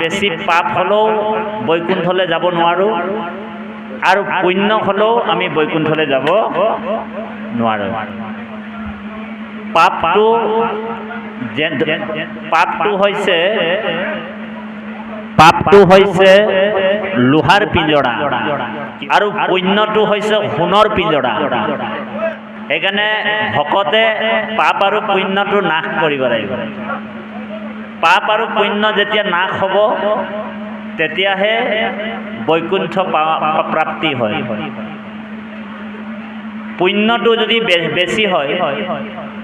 বেছি পাপ হ'লেও বৈকুণ্ঠলৈ যাব নোৱাৰোঁ আৰু পুণ্য হ'লেও আমি বৈকুণ্ঠলৈ যাব নোৱাৰোঁ। পাপটো পাপটো হৈছে পাপটো হৈছে লোহাৰ পিঞ্জৰা আৰু পুণ্যটো হৈছে সোণৰ পিঞ্জৰা। সেইকাৰণে ভকতে পাপ আৰু পুণ্যটো নাশ কৰিব লাগিব। পাপ আৰু পুণ্য যেতিয়া নাশ হ'ব, তেতিয়াহে বৈকুণ্ঠ প্ৰাপ্তি হয়। পুণ্যটো যদি বেছি হয়,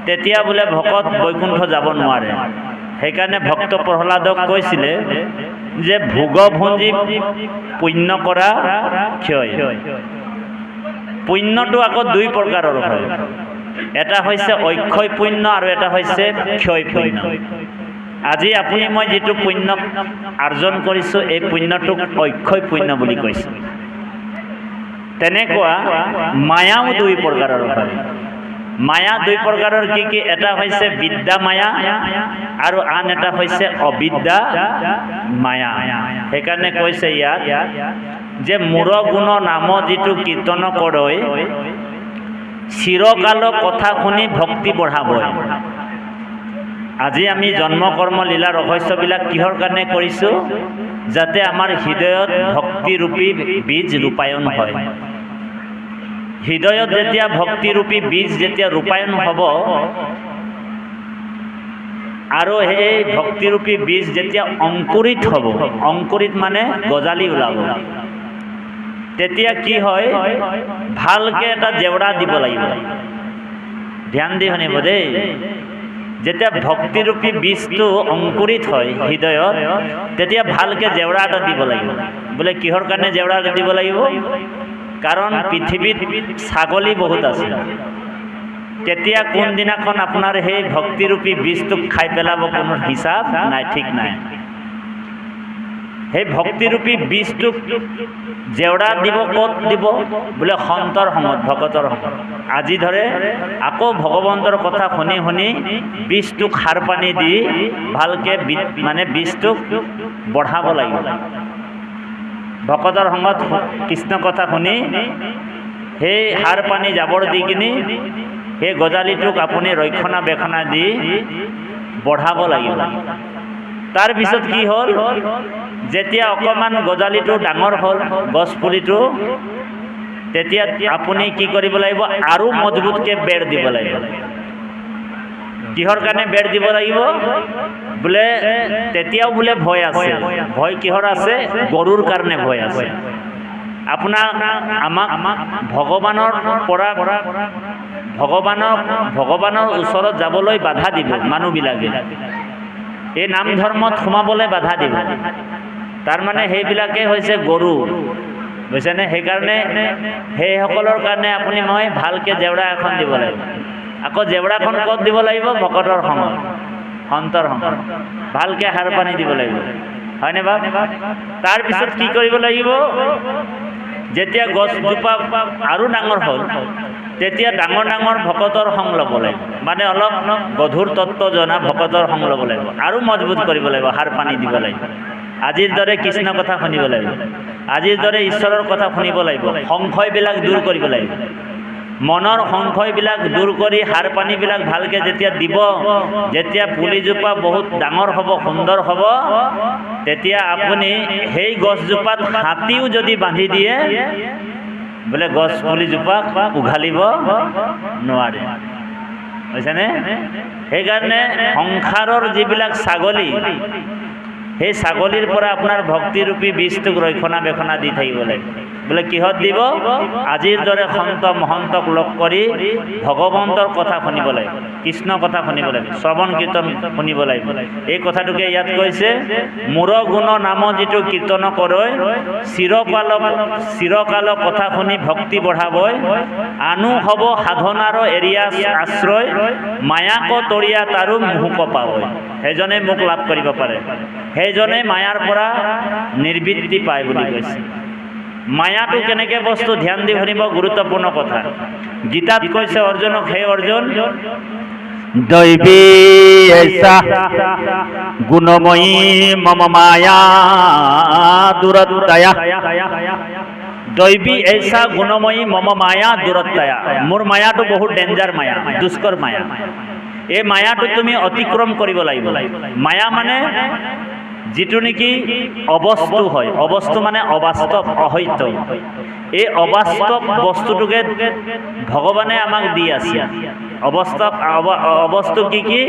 তেতিয়া বোলে ভকত বৈকুণ্ঠ যাব নোৱাৰে। সেইকাৰণে ভক্ত প্ৰহ্লাদক কৈছিলে যে ভোগভঞ্জী পুণ্য কৰা ক্ষয়। পুণ্যটো আকৌ দুই প্ৰকাৰৰ হয়। এটা হৈছে অক্ষয় পুণ্য আৰু এটা হৈছে ক্ষয় পুণ্য। আজি আপুনি মই যিটো পুণ্য আৰ্জন কৰিছোঁ, এই পুণ্যটোক অক্ষয় পুণ্য বুলি কৈছোঁ। তেনেকুৱা মায়াও দুই প্ৰকাৰৰ হয়। মায়া দুই প্ৰকাৰৰ কি কি? এটা হৈছে বিদ্যা মায়া আৰু আন এটা হৈছে অবিদ্যা মায়া। সেইকাৰণে কৈছে ইয়াত যে মূৰ গুণ নাম যিটো কীৰ্তন কৰৈ চিৰকাল কথা শুনি ভক্তি বঢ়াবই। আজি আমি জন্ম কৰ্ম লীলা ৰহস্যবিলাক কিহৰ কাৰণে কৰিছোঁ? যাতে আমাৰ হৃদয়ত ভক্তিৰূপী বীজ ৰূপায়ণ হয়। হৃদয়ত যেতিয়া ভক্তিৰূপী বীজ যেতিয়া ৰূপায়ণ হ'ব, আৰু সেই ভক্তিৰূপী বীজ যেতিয়া অংকুৰিত হ'ব, অংকুৰিত মানে গজালি ওলাব। তেতিয়া কি হয়? ভালকে এটা জেওৰা দিব লাগিব। ধ্যান দি শুনিব দেই। যেতিয়া ভক্তিৰূপী বীজটো অংকুৰিত হয় হৃদয়ত, তেতিয়া ভালকৈ জেওৰা এটা দিব লাগিব। বোলে, কিহৰ কাৰণে জেওৰা এটা দিব লাগিব? কাৰণ পৃথিৱীত ছাগলী বহুত আছে। তেতিয়া কোনদিনাখন আপোনাৰ সেই ভক্তিৰূপী বীজটোক খাই পেলাব কোনো হিচাপ নাই, ঠিক নাই। সেই ভক্তিৰূপী বীজটোক জেওৰা দিব ক'ত দিব? বোলে সন্তৰ সময়ত ভকতৰ সময়ত আজি ধৰে আকৌ ভগৱন্তৰ কথা শুনি শুনি বীজটোক সাৰ পানী দি ভালকৈ মানে বীজটোক বঢ়াব লাগিব। ভকতৰ সময়ত কৃষ্ণ কথা শুনি সেই সাৰ পানী জাবৰ দি কিনি সেই গজালিটোক আপুনি ৰক্ষণাবেক্ষণা দি বঢ়াব লাগিব। তাৰপিছত কি হ'ল? যেতিয়া অকণমান গজালিটো ডাঙৰ হ'ল গছ পুলিটো তেতিয়া আপুনি কি কৰিব লাগিব? আৰু মজবুতকৈ বেৰ দিব লাগিব। কিহৰ কাৰণে বেৰ দিব লাগিব? বোলে তেতিয়াও বোলে ভয় আছে। ভয় কিহৰ আছে? গৰুৰ কাৰণে ভয় আছে। আপোনাক আমাক ভগৱানৰ পৰা ভগৱানক ভগৱানৰ ওচৰত যাবলৈ বাধা দিব মানুহবিলাকে। এই নাম ধৰ্মত সোমাবলৈ বাধা দিব। তাৰমানে সেইবিলাকেই হৈছে গৰু। বুজিছেনে? সেইকাৰণে সেইসকলৰ কাৰণে আপুনি মই ভালকৈ জেওৰা এখন দিব লাগিব। আকৌ জেওৰাখন ক'ত দিব লাগিব? ভকতৰ সময়ত সন্তৰ সময়ত ভালকৈ সাৰ পানী দিব লাগিব। হয়নে বাৰু তাৰপিছত কি কৰিব লাগিব? যেতিয়া গছজোপা আৰু ডাঙৰ হ'ল, তেতিয়া ডাঙৰ ডাঙৰ ভকতৰ সং ল'ব লাগিব। মানে অলপ গধুৰ তত্ত্ব জনা ভকতৰ সং ল'ব লাগিব। আৰু মজবুত কৰিব লাগিব, সাৰ পানী দিব লাগিব। আজিৰ দৰে কৃষ্ণ কথা শুনিব লাগিব। আজিৰ দৰে ঈশ্বৰৰ কথা শুনিব লাগিব। সংশয়বিলাক দূৰ কৰিব লাগিব। মনৰ সংশয়বিলাক দূৰ কৰি সাৰ পানীবিলাক ভালকৈ যেতিয়া দিব, যেতিয়া পুলিজোপা বহুত ডাঙৰ হ'ব, সুন্দৰ হ'ব, তেতিয়া আপুনি সেই গছজোপাত হাতীও যদি বান্ধি দিয়ে, বোলে গছ পুলিজোপাক উঘালিব নোৱাৰে। বুজিছেনে? সেইকাৰণে সংসাৰৰ যিবিলাক ছাগলী সেই ছাগলীৰ পৰা আপোনাৰ ভক্তিৰূপী বীজটোক ৰক্ষণাবেক্ষণা দি থাকিব লাগিব বোলে, কিহত দিব? আজিৰ দৰে সন্ত মহন্তক লগ কৰি ভগৱন্তৰ কথা শুনিব লাগিব কৃষ্ণ কথা শুনিব লাগিব, শ্ৰৱণ কীৰ্তন শুনিব লাগিব। এই কথাটোকে ইয়াত কৈছে মূৰ গুণ নাম যিটো কীৰ্তন কৰৈ চিৰকাল চিৰকাল কথা শুনি ভক্তি বঢ়াবই, আনো হ'ব সাধনাৰ এৰিয়া আশ্ৰয় মায়াক তৰিয়া তাৰো মোহক পাবই। সেইজনে মোক লাভ কৰিব পাৰে। সেইজনে মায়াৰ পৰা নিৰ্বৃত্তি পায় বুলি কৈছে। মায়াটো কেনেকৈ বস্তু ধ্যান দি শুনিব গুৰুত্বপূৰ্ণ কথা। গীতাত কৈছে অৰ্জুনক, হে অৰ্জুন দৈবী গুণময়ী মম মায়া দূৰতয়া দৈবী এইচা গুণময়ী মম মায়া দূৰতয়া মোৰ মায়াটো বহুত ডেঞ্জাৰ মায়া, দুষ্কৰ মায়া। এই মায়াটো তুমি অতিক্ৰম কৰিব লাগিব। মায়া মানে যিটো নেকি অবস্তু হয়। অবস্তু মানে অবাস্তব অসত্য এই অবাস্তব বস্তুটোকে ভগৱানে আমাক দি আছে। অবস্তব অব- অবস্তু কি কি?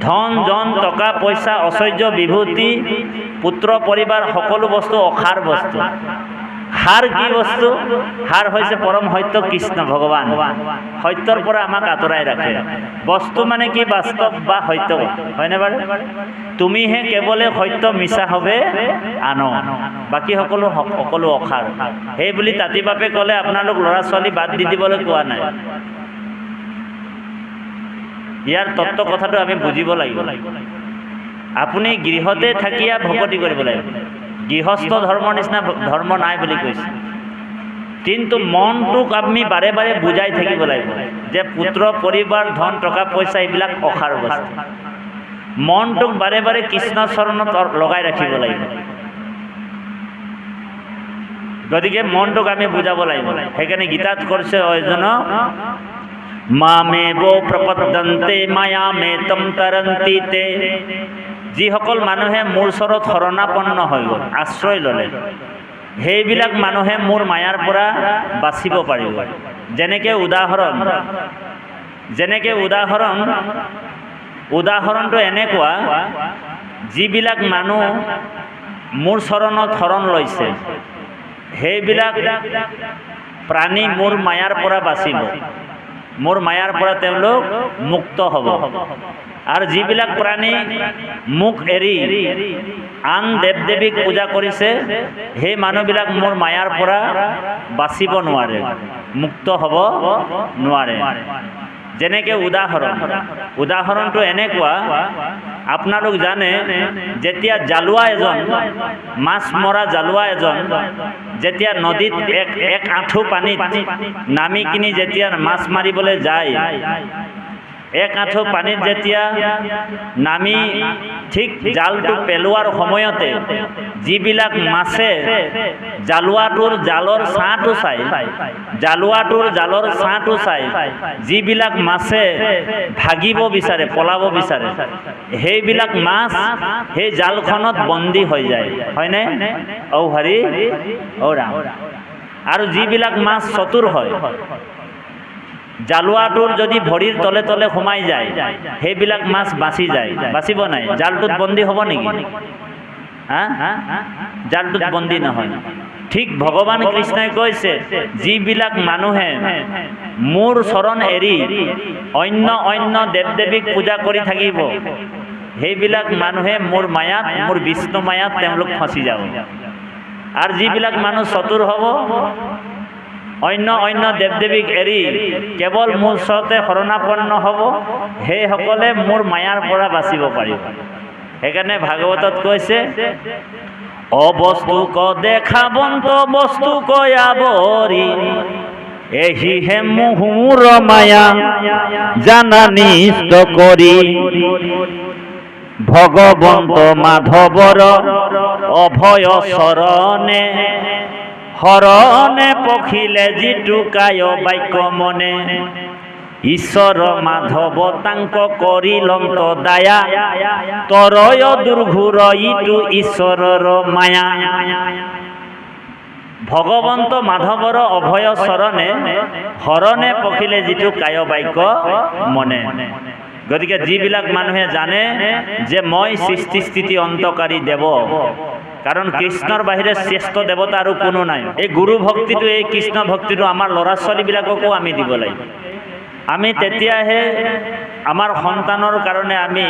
ধন, জন, টকা, পইচা ঐশ্বৰ্য বিভূতি, পুত্ৰ, পৰিবাৰ, সকলো বস্তু অসাৰ বস্তু। সাৰ কি বস্তু? সাৰ হৈছে পৰম সত্য কৃষ্ণ ভগৱান সত্যৰ পৰা আমাক আঁতৰাই ৰাখে। বস্তু মানে কি? বাস্তৱ বা সত্য হয়নে বাৰু? তুমিহে কেৱলে সত্য মিছা হবে আনো। বাকী সকলো সকলো অসাৰ। সেই বুলি তাঁতি বাপে ক'লে, আপোনালোক ল'ৰা ছোৱালী বাদ দি দিবলৈ কোৱা নাই। ইয়াৰ তত্ত্ব কথাটো আমি বুজিব লাগিব। আপুনি গৃহতে থাকিয়া ভকতি কৰিব লাগিব। গৃহস্থ ধৰ্মৰ নিচিনা ধৰ্ম নাই বুলি কৈছে। কিন্তু মনটোক আমি বাৰে বাৰে বুজাই থাকিব লাগিব যে পুত্ৰ, পৰিবাৰ, ধন, টকা, পইচা এইবিলাক অসাৰ বস্তু। মনটোক বাৰে বাৰে কৃষ্ণ চৰণত লগাই ৰাখিব লাগিব। গতিকে মনটোক আমি বুজাব লাগিব। সেইকাৰণে গীতাত কৰিছে অৰ্জুন মামে বো প্ৰপদন্তে মায়া মে তম তৰন্তি যিসকল মানুহে মোৰ ওচৰত শৰণাপন্ন হৈ গ'ল, আশ্ৰয় ল'লে, সেইবিলাক মানুহে মোৰ মায়াৰ পৰা বাচিব পাৰিব। যেনেকৈ উদাহৰণ যেনেকৈ উদাহৰণ, উদাহৰণটো এনেকুৱা, যিবিলাক মানুহ মোৰ চৰণত শৰণ লৈছে, সেইবিলাক প্ৰাণী মোৰ মায়াৰ পৰা বাচিব। মোৰ মায়াৰ পৰা তেওঁলোক মুক্ত হ'ব। আৰু যিবিলাক প্ৰাণী মোক এৰি আন দেৱ দেৱীক পূজা কৰিছে, সেই মানুহবিলাক মোৰ মায়াৰ পৰা বাচিব নোৱাৰে, মুক্ত হ'ব নোৱাৰে। যেনেকৈ উদাহৰণ, উদাহৰণটো এনেকুৱা আপোনালোক জানে, যেতিয়া জালুৱা এজন, মাছ মৰা জালুৱা এজন, যেতিয়া নদীত এক এক আঁঠু পানীত নামি কিনি যেতিয়া মাছ মাৰিবলৈ যায় এক আঁঠু পানীত যেতিয়া নামি ঠিক জালটো পেলোৱাৰ সময়তে যিবিলাক মাছে জালুৱাটোৰ জালৰ ছাঁটো চাই জালুৱাটোৰ জালৰ ছাঁটো চাই যিবিলাক মাছে ভাগিব বিচাৰে পলাব বিচাৰে সেইবিলাক মাছ সেই জালখনত বন্দী হৈ যায়। হয়নে? ঔ হৰি ঔ ৰাম। আৰু যিবিলাক মাছ চতুৰ হয় জালুৱাটোৰ যদি ভৰিৰ তলে তলে সোমাই যায়, সেইবিলাক মাছ বাচি যায়। বাচিব নাই। জালটোত বন্দী হ'ব নেকি? হা? জালটোত বন্দী নহয়। ঠিক ভগৱান কৃষ্ণই কৈছে, যিবিলাক মানুহে মোৰ চৰণ এৰি অন্য অন্য দেৱ দেৱীক পূজা কৰি থাকিব, সেইবিলাক মানুহে মোৰ মায়াত, মোৰ বিষ্ণু মায়াত তেওঁলোক ফচি যাব। আৰু যিবিলাক মানুহ চতুৰ হ'ব অন্য অন্য দেৱ দেৱীক এৰি কেৱল মোৰ ওচৰতে শৰণাপন্ন হ'ব, সেইসকলে মোৰ মায়াৰ পৰা বাচিব পাৰিব। সেইকাৰণে ভাগৱতত কৈছে, অবস্তুক দেখাবন্ত বস্তু কয়াবৰি এহি হে মুহুৰ মায়া, জানা নিষ্ট কৰি। ভগবন্ত মাধৱৰ অভয় চৰণে হৰণে পখিলে যিটো কায় বাক্য মনে ঈশ্বৰ মাধৱ তাংক কৰিলন্ত দায়া। তৰয় দুৰ্ঘুৰ ইটো ঈশ্বৰৰ মায়া। ভগৱন্ত মাধৱৰ অভয় চৰণে হৰণে পখিলে যিটো কায় বাক্য মনে। গতিকে যিবিলাক মানুহে জানে যে মই সৃষ্টি স্থিতি অন্তকাৰী দেৱ। কাৰণ কৃষ্ণৰ বাহিৰে শ্ৰেষ্ঠ দেৱতা আৰু কোনো নাই। এই গুৰু ভক্তিটো এই কৃষ্ণ ভক্তিটো আমাৰ ল'ৰা ছোৱালীবিলাককো আমি দিব লাগিব। আমি তেতিয়াহে আমাৰ সন্তানৰ কাৰণে আমি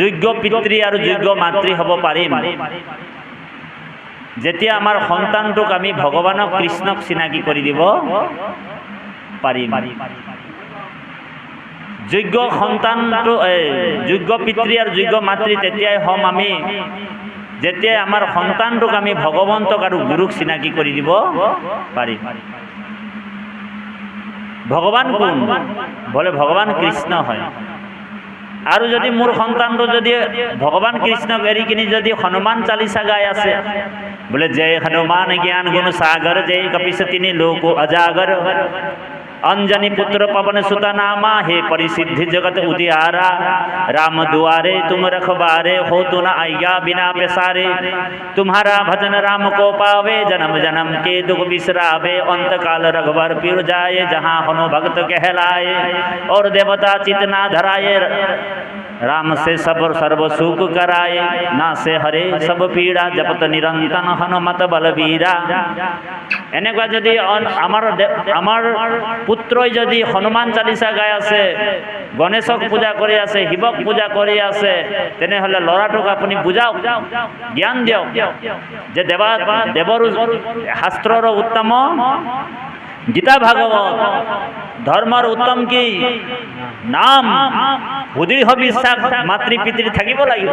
যোগ্য পিতৃ আৰু যোগ্য মাতৃ হ'ব পাৰিম। যেতিয়া আমাৰ সন্তানটোক আমি ভগৱানক কৃষ্ণক চিনাকি কৰি দিব পাৰিম। যোগ্য সন্তানটো এই যোগ্য পিতৃ আৰু যোগ্য মাতৃ তেতিয়াই হ'ম আমি যেতিয়াই আমাৰ সন্তানটোক আমি ভগৱন্তক আৰু গুৰুক চিনাকি কৰি দিব পাৰিম। ভগবান কোন? বলে ভগবান কৃষ্ণ হয়। আৰু যদি মোৰ সন্তানটো যদি ভগৱান কৃষ্ণক এৰি কিনি যদি হনুমান চালিচা গাই আছে, বোলে জয় হনুমান জ্ঞান গুণ সাগৰ, জয় কপিস তিনি লোক অজাগৰ। अंजनी पुत्र पवन सुत नामा हे परिसिद्धि जगत उदियारा, राम दुआरे तुम रखबारे, हो तु न आया बिना पेसारे। तुम्हारा भजन राम को पावे, जन्म जन्म के दुख बिसरावे अंत काल रघुबर पिर जाए, जहाँ हनु भक्त कहलाए, और देवता चितना धराए। राम से सब सर्व सुख कराए ना से हरे सब पीड़ा जपत निरंतन हनुमत बलबीरा এনেকুৱা যদি অন- আমাৰ দে- আমাৰ পুত্ৰই যদি হনুমান চালিচা গাই আছে গণেশক পূজা কৰি আছে শিৱক পূজা কৰি আছে তেনেহ'লে ল'ৰাটোক আপুনি বুজাওক জ্ঞান দিয়ক যে দেৱা দেৱৰো শাস্ত্ৰৰ উত্তম গীতা ভাগৱত ধৰ্মৰ উত্তম কি? নাম সুদৃঢ় বিশ্বাস মাতৃ পিতৃ থাকিব লাগিব।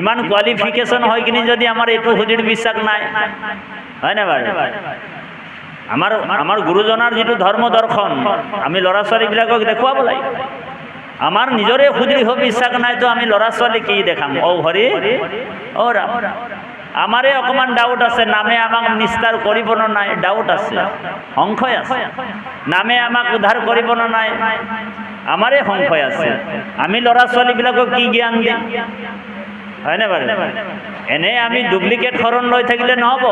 ইমান কোৱালিফিকেশ্যন হৈ কিনি যদি আমাৰ এইটো সুদৃঢ় বিশ্বাস নাই। হয় নাই বাৰু? আমাৰ আমাৰ গুৰুজনাৰ যিটো ধৰ্ম দৰ্শন, আমি ল'ৰা ছোৱালীবিলাকক দেখুৱাব লাগিব। আমাৰ নিজৰে সুদৃঢ় বিশ্বাস নাইতো আমি ল'ৰা ছোৱালী কি দেখাম? ঔ হৰি, ঔ ৰাম। আমাৰে অকণমান ডাউট আছে, নামে আমাক নিস্তাৰ কৰিব নে নাই ডাউট আছে, সংশয় আছে। নামে আমাক উদ্ধাৰ কৰিব নে নাই, আমাৰে সংশয় আছে। আমি ল'ৰা ছোৱালীবিলাকক কি জ্ঞান দিম? হয়নে বাৰু? এনেই আমি ডুপ্লিকেট শৰণ লৈ থাকিলে নহ'ব।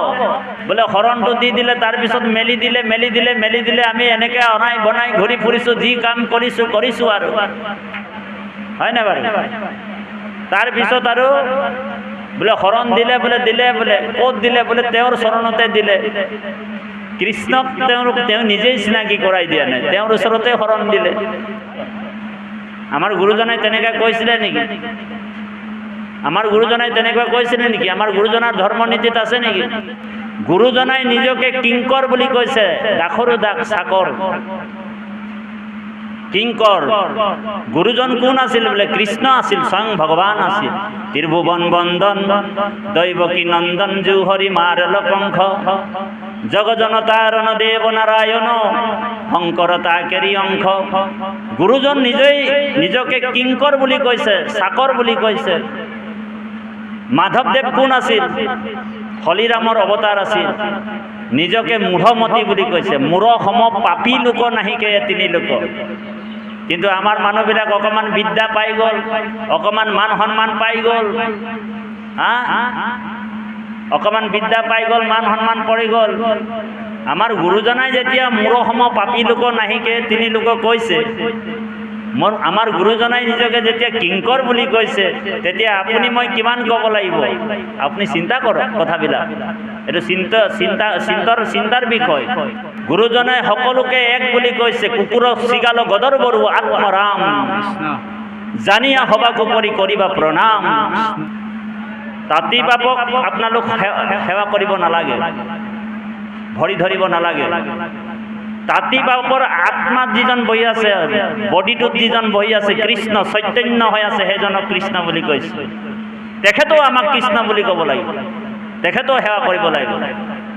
বোলে শৰণটো দি দিলে তাৰপিছত মেলি দিলে মেলি দিলে মেলি দিলে, আমি এনেকৈ অনাই, বনাই, ঘূৰি ফুৰিছোঁ, যি কাম কৰিছোঁ কৰিছোঁ আৰু। হয়নে বাৰু? তাৰপিছত আৰু বোলে শৰণ দিলে বোলে দিলে বোলে ক'ত দিলে বোলে, তেওঁৰ চৰণতে দিলে। কৃষ্ণক তেওঁৰ, তেওঁ নিজেই চিনাকি কৰাই দিয়া নাই, তেওঁৰ ওচৰতে শৰণ দিলে। আমাৰ গুৰুজনাই তেনেকৈ কৈছিলে নেকি? আমাৰ গুৰুজনাই তেনেকুৱা কৈছিলে নেকি? আমাৰ গুৰুজনাৰ ধৰ্ম নীতিত আছে নেকি? গুৰুজনাই নিজকে কিংকৰ বুলি কৈছে, দাসৰো দাস, চাকৰ। কিংকৰ গুৰুজন কোন আছিল বোলে? কৃষ্ণ আছিল, স্বয়ং ভগৱান আছিল। ত্ৰিভুৱন বন্দন দৈৱকী নন্দন জুহৰি মাৰল পংখ জগজনতাৰণ দেৱ নাৰায়ণ শংকৰ তাকেৰি অংশ গুৰুজন নিজেই নিজকে কিংকৰ বুলি কৈছে চাকৰ বুলি কৈছে মাধৱদেৱ কোন আছিল? হলিৰামৰ অৱতাৰ আছিল। নিজকে মূঢ়মতী বুলি কৈছে মূঢ় সম পাপী লোক নাহিকে তিনি লোক। কিন্তু আমাৰ মানুহবিলাক অকণমান বিদ্যা পাই গ'ল অকণমান মান সন্মান পাই গ'ল। হা? অকণমান বিদ্যা পাই গ'ল মান সন্মান পৰি গ'ল। আমাৰ গুৰুজনাই যেতিয়া মূঢ় সম পাপী লোক নাহিকে তিনি লোক কৈছে মোৰ, আমাৰ গুৰুজনাই নিজকে যেতিয়া কিংকৰ বুলি কৈছে, তেতিয়া আপুনি মই কিমান ক'ব লাগিব? আপুনি চিন্তা কৰক কথাবিলাক। এইটো চিন্তা চিন্তা, চিন্তাৰ চিন্তাৰ বিষয়। গুৰুজনাই সকলোকে এক বুলি কৈছে, কুকুৰক চিগাল, গদৰ বড়ো, আত্মৰাম। জানিয়া সবাক কৰি কৰিবা প্ৰণাম। তাঁতী বাপক আপোনালোক সেৱা কৰিব নালাগে। ভৰি ধৰিব নালাগে। তাঁতী বাপৰ আত্মাত যিজন বহি আছে, বডিটোত যিজন বহি আছে, কৃষ্ণ, চৈতন্য হৈ আছে, সেইজনক কৃষ্ণ বুলি কৈছে। তেখেতেও আমাক কৃষ্ণ বুলি ক'ব লাগিব। তেখেতেও সেৱা কৰিব লাগিব।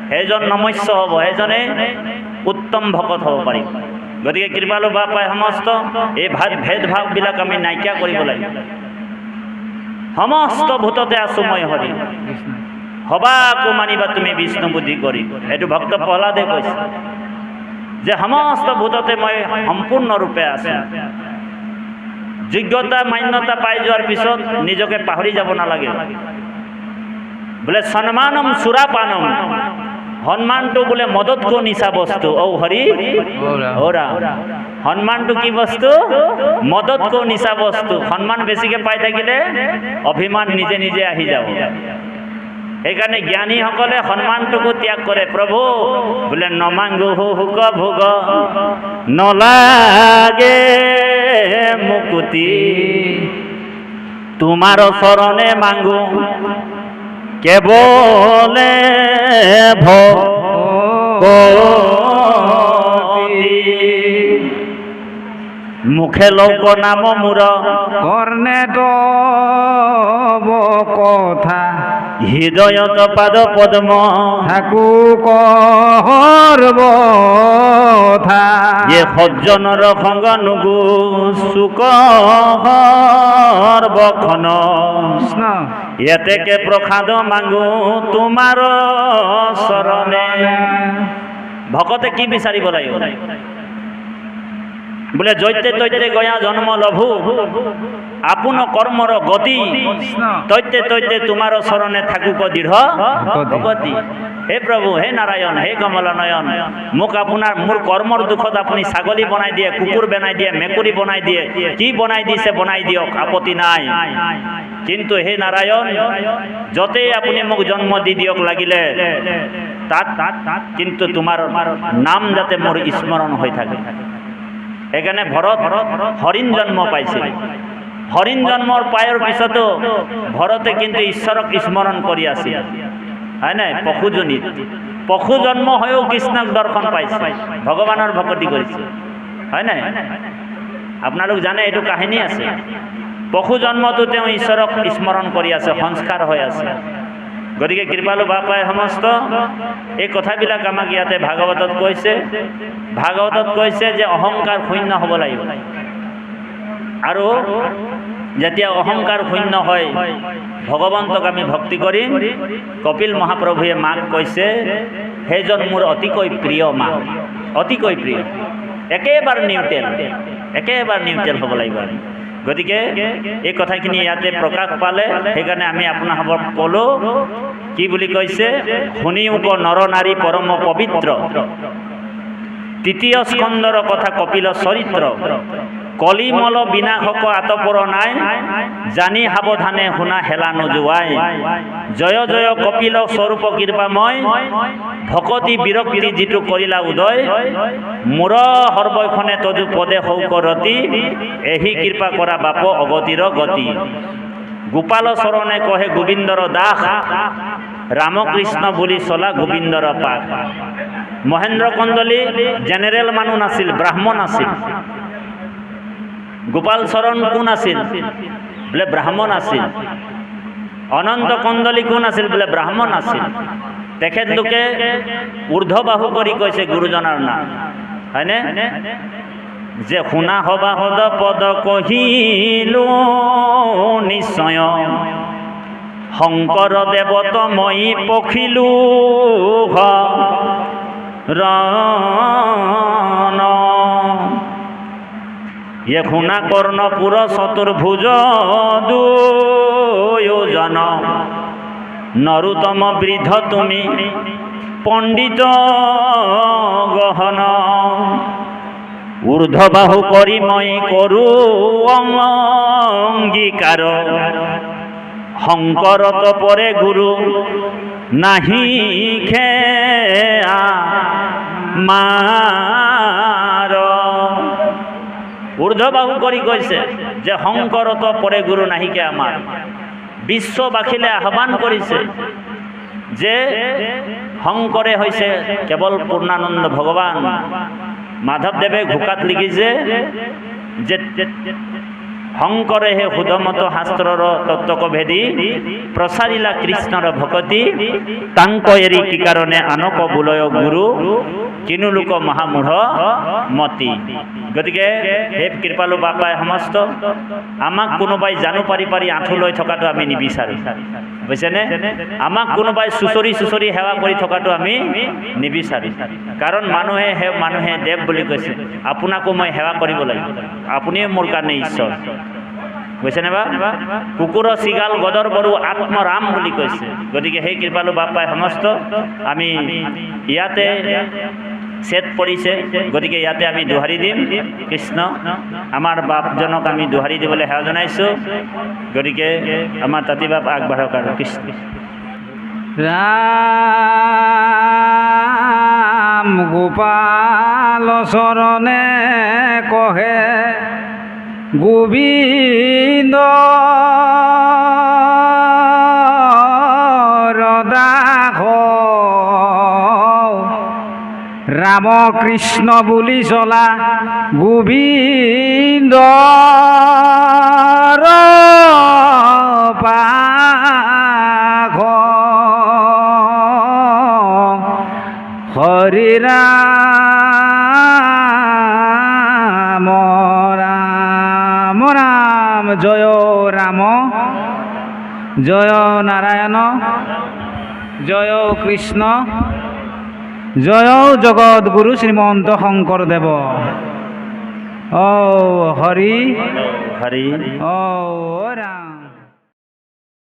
সেইজন নমস্য হ'ব, সেইজনে উত্তম ভকত হ'ব পাৰিব। গতিকে কৃপালু বাপাই সমস্ত এই ভাদ ভেদভাৱবিলাক আমি নাইকিয়া কৰিব লাগিব। সমস্ত ভূততে আছো মই হৰি। সবাকো মানিবা তুমি বিষ্ণু বুদ্ধি কৰি। এইটো ভক্ত প্ৰহ্লাদে কৈছে। যে সমস্ত ভূততে মই সম্পূৰ্ণৰূপে আছোঁ। যোগ্যতা, মান্যতা পাই যোৱাৰ পিছত নিজকে পাহৰি যাব নালাগে। বোলে, সন্মানম সুৰাপানম। সন্মানটো বোলে মদতকৈ নিচা বস্তু? ঔ হৰি ওৰা সন্মানটো কি বস্তু? মদতকৈ নিচা বস্তু? সন্মান বেছিকৈ পাই থাকিলে অভিমান নিজে নিজে আহি যাব। সেইকাৰণে জ্ঞানীসকলে সন্মানটোকো ত্যাগ কৰে, প্ৰভু, বোলে নমাংগু হুক ভোগ নলাগে মুকুতি, তোমাৰ চৰণে মাংগু কেৱলে ভগতি মুখে লৌক নাম মূৰ কর্ণে কথা হৃদয়ত পাদ পদ্ম। থাকু করবথা যে সজ্জনৰ সংগ নুগু চুক বখন। কৃষ্ণ। ইয়াতেকে প্ৰসাদ মাগো তোমাৰ চৰণে ভকতে কি বিচাৰিব লাগিব বোলে, জৈতে তৈতে গয়া জন্ম লভু, আপোন কৰ্মৰ গতি। তৈতে তৈতে তোমাৰ চৰণে থাকুক দৃঢ় হে প্ৰভু হে নাৰায়ণ হে কমল নয়ন মোক আপোনাৰ, মোৰ কৰ্মৰ দুখত আপুনি ছাগলী বনাই দিয়ে, কুকুৰ বনাই দিয়ে, মেকুৰী বনাই দিয়ে, কি বনাই দিছে বনাই দিয়ক, আপত্তি নাই। কিন্তু হে নাৰায়ণ, য'তেই আপুনি মোক জন্ম দি দিয়ক লাগিলে তাত কিন্তু তোমাৰ নাম যাতে মোৰ স্মৰণ হৈ থাকে। সেইকাৰণে ভৰত হৰিণ জন্ম পাইছিল হৰিণ জন্মৰ পায়ৰ পিছতো ভৰতে কিন্তু ঈশ্বৰক স্মৰণ কৰি আছিল। হয় নাই? পশুজনীত। পশু জন্ম হৈও কৃষ্ণক দৰ্শন পাইছে। ভগৱানৰ ভকতি কৰিছে। হয় নাই? আপোনালোক জানে এইটো কাহিনী আছে। পশু জন্মতো তেওঁ ঈশ্বৰক স্মৰণ কৰি আছে, সংস্কাৰ হৈ আছে। গতিকে কৃপালু বাপাই সমস্ত, এই কথাবিলাক আমাক ইয়াতে ভাগৱতত কৈছে। ভাগৱতত কৈছে যে অহংকাৰ শূন্য হ'ব লাগিব। আৰু যেতিয়া অহংকাৰ শূন্য হয়, ভগৱন্তক আমি ভক্তি কৰিম। কপিল মহাপ্ৰভুৱে মাক কৈছে, সেইজন মোৰ অতিকৈ প্ৰিয় মা। অতিকৈ প্ৰিয়। একেবাৰে নিউট্ৰেল একেবাৰে নিউট্ৰেল হ'ব লাগিব আমি। গতিকে এই কথাখিনি ইয়াতে প্ৰকাশ পালে, সেইকাৰণে আমি আপোনাসকলক ক'লোঁ, কি বুলি কৈছে? শুনিওক নৰ নাৰী পৰম পবিত্ৰ। তৃতীয় স্কন্দৰ কথা কপিল চৰিত্ৰ। কলিমল বিনাশক আতপৰ নাই, জানি সাৱধানে শুনা হেলা নোযোৱাই জয় জয়, কপিল স্বৰূপ কৃপাময়, ভকতি বিৰক্তি যিটো কৰিলা উদয়, মূৰ সৰ্বক্ষণে তদু পদে সৌক ৰতি, এহি কৃপা কৰা বাপ অগতিৰ গতি। গোপাল চৰণে কহে, গোবিন্দৰ দাস, ৰামকৃষ্ণ বুলি চলা গোবিন্দৰ পাক। মহেন্দ্ৰ কন্দলী জেনেৰেল মানুহ নাছিল, ব্ৰাহ্মণ আছিল। গোপাল চৰণ কোন আছিল? বোলে ব্ৰাহ্মণ আছিল। অনন্ত কন্দলী কোন আছিল? বোলে ব্ৰাহ্মণ আছিল। তেখেতলোকে ঊৰ্ধবাহু কৰি কৈছে গুৰুজনাৰ নাম। হয়নে? যে শুনা সবা সদ পদ কহিলো নিশ্চয়। শংকৰ দেৱত মই পখিলো ৰণ শুনা কৰ্ণপুৰ চতুৰ্ভুজ দুয়োজন। নৰোত্তম বৃদ্ধ তুমি পণ্ডিত গহন। ঊৰ্ধবাহু কৰি মই কৰোঁ অংগীকাৰ শংকৰত পৰে গুৰু নাহি খেয়া মাৰ ঊৰ্ধবাহু কৰি কৈছে যে শংকৰত পৰে গুৰু নাহিকে আমাৰ বিশ্ববাসীলে আহ্বান কৰিছে যে শংকৰে হৈছে কেৱল পূৰ্ণানন্দ ভগৱান মাধৱদেৱে ঘোকাত লিখিছে যে শংকৰে হে শুদ্ধমত শাস্ত্ৰৰ তত্ত্বক ভেদি প্ৰচাৰিলা কৃষ্ণৰ ভকতি তাংক এৰি কি কাৰণে আনক বোলয় গুৰু কিনো লোক মহামূঢ় মতি। গতিকে হে কৃপালু বাপাই সমস্ত, আমাক কোনোবাই জানো পাৰি পাৰি আঁঠু লৈ থকাটো আমি নিবিচাৰোঁ। বুজিছেনে? আমাক কোনোবাই চুচৰি চুচৰি সেৱা কৰি থকাটো আমি নিবিচাৰোঁ। কাৰণ মানুহে হে মানুহে দেৱ বুলি কৈছে, আপোনাকো মই সেৱা কৰিব লাগিব। আপুনিয়ে মোৰ কাৰণে ঈশ্বৰ। বুজিছেনে বা? কুকুৰ, চিগাল, গদৰ বড়ো আত্মৰাম বুলি কৈছে। গতিকে সেই কৃপালু বাপাই সমস্ত, আমি ইয়াতে চেট পৰিছে গতিকে ইয়াতে আমি দোহাৰি দিম। কৃষ্ণ, আমাৰ বাপজনক আমি দোহাৰি দিবলৈ সেৱা জনাইছোঁ। গতিকে আমাৰ তাঁতি বাপ আগবাঢ়ক আৰু। কৃষ্ণ। ৰাম গোপাল চৰণে কহে, গোবিন্দ নাম কৃষ্ণ বুলি চলা গোবিন্দ হরি রাম রাম রাম জয় রাম জয় নারায়ণ জয় কৃষ্ণ। জয় জগৎ গুরু শ্রীমন্ত শঙ্করদেৱ ও হরি। হরি। ও রাম।